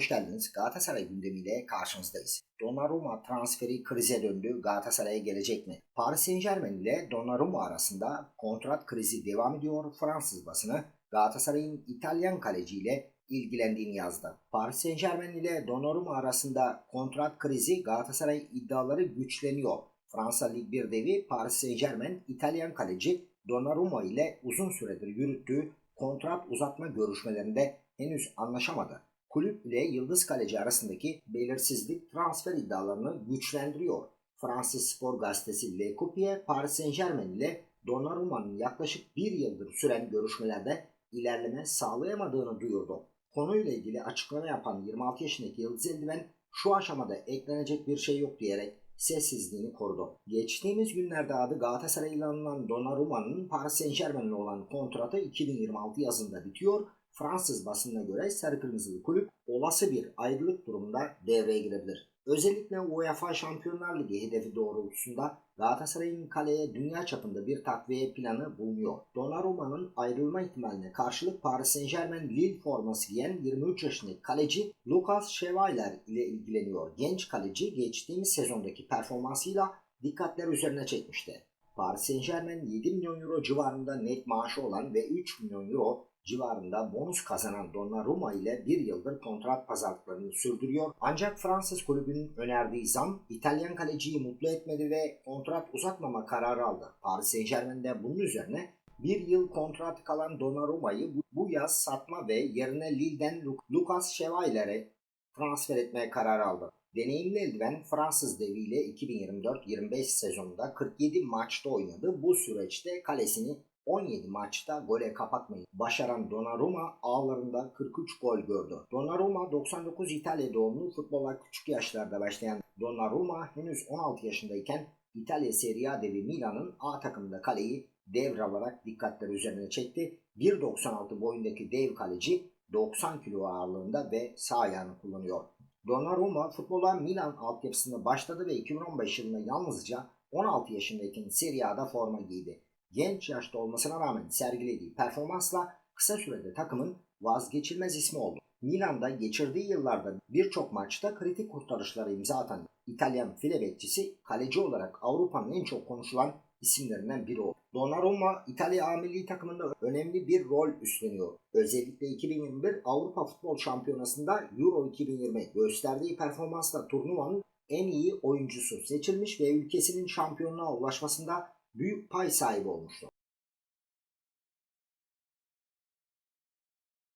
hoş geldiniz. Galatasaray gündemiyle karşınızdayız. Donnarumma transferi krize döndü. Galatasaray'a gelecek mi? Paris Saint Germain ile Donnarumma arasında kontrat krizi devam ediyor. Fransız basını Galatasaray'ın İtalyan kaleciyle ilgilendiğini yazdı. Paris Saint Germain ile Donnarumma arasında kontrat krizi Galatasaray iddiaları güçleniyor. Fransa Lig 1 devi Paris Saint Germain İtalyan kaleci Donnarumma ile uzun süredir yürüttüğü kontrat uzatma görüşmelerinde henüz anlaşamadı. Kulüp ile Yıldız Kaleci arasındaki belirsizlik transfer iddialarını güçlendiriyor. Fransız spor gazetesi Le Coupier, Paris Saint Germain ile Donnarumma'nın yaklaşık bir yıldır süren görüşmelerde ilerleme sağlayamadığını duyurdu. Konuyla ilgili açıklama yapan 26 yaşındaki Yıldız Eldiven şu aşamada eklenecek bir şey yok diyerek sessizliğini korudu. Geçtiğimiz günlerde adı Galatasaray ilanlanan Donnarumma'nın Paris Saint Germain'le olan kontratı 2026 yazında bitiyor. Fransız basınına göre Sarı Kırmızılı kulüp olası bir ayrılık durumunda devreye girebilir. Özellikle UEFA Şampiyonlar Ligi hedefi doğrultusunda Galatasaray'ın kaleye dünya çapında bir takviye planı bulunuyor. Donnarumma'nın ayrılma ihtimaline karşılık Paris Saint Germain Lille forması giyen 23 yaşındaki kaleci Lucas Chevalier ile ilgileniyor. Genç kaleci geçtiğimiz sezondaki performansıyla dikkatler üzerine çekmişti. Paris Saint Germain 7 milyon euro civarında net maaşı olan ve 3 milyon euro civarında bonus kazanan Donnarumma ile bir yıldır kontrat pazarlıklarını sürdürüyor. Ancak Fransız kulübünün önerdiği zam İtalyan kaleciyi mutlu etmedi ve kontrat uzatmama kararı aldı. Paris Saint Germain de bunun üzerine bir yıl kontrat kalan Donnarumma'yı bu, yaz satma ve yerine Lille'den Lu- Lucas Chevalier'e transfer etmeye karar aldı. Deneyimli eldiven Fransız deviyle 2024-25 sezonunda 47 maçta oynadı. Bu süreçte kalesini 17 maçta gole kapatmayı başaran Donnarumma ağlarında 43 gol gördü. Donnarumma 99 İtalya doğumlu futbola küçük yaşlarda başlayan Donnarumma henüz 16 yaşındayken İtalya Serie A devi Milan'ın A takımında kaleyi devralarak dikkatleri üzerine çekti. 1.96 boyundaki dev kaleci 90 kilo ağırlığında ve sağ ayağını kullanıyor. Donnarumma futbola Milan altyapısında başladı ve 2015 yılında yalnızca 16 yaşındayken Serie A'da forma giydi. Genç yaşta olmasına rağmen sergilediği performansla kısa sürede takımın vazgeçilmez ismi oldu. Milan'da geçirdiği yıllarda birçok maçta kritik kurtarışlara imza atan İtalyan file bekçisi kaleci olarak Avrupa'nın en çok konuşulan isimlerinden biri oldu. Donnarumma İtalya A milli takımında önemli bir rol üstleniyor. Özellikle 2021 Avrupa Futbol Şampiyonası'nda Euro 2020 gösterdiği performansla turnuvanın en iyi oyuncusu seçilmiş ve ülkesinin şampiyonluğa ulaşmasında büyük pay sahibi olmuştu.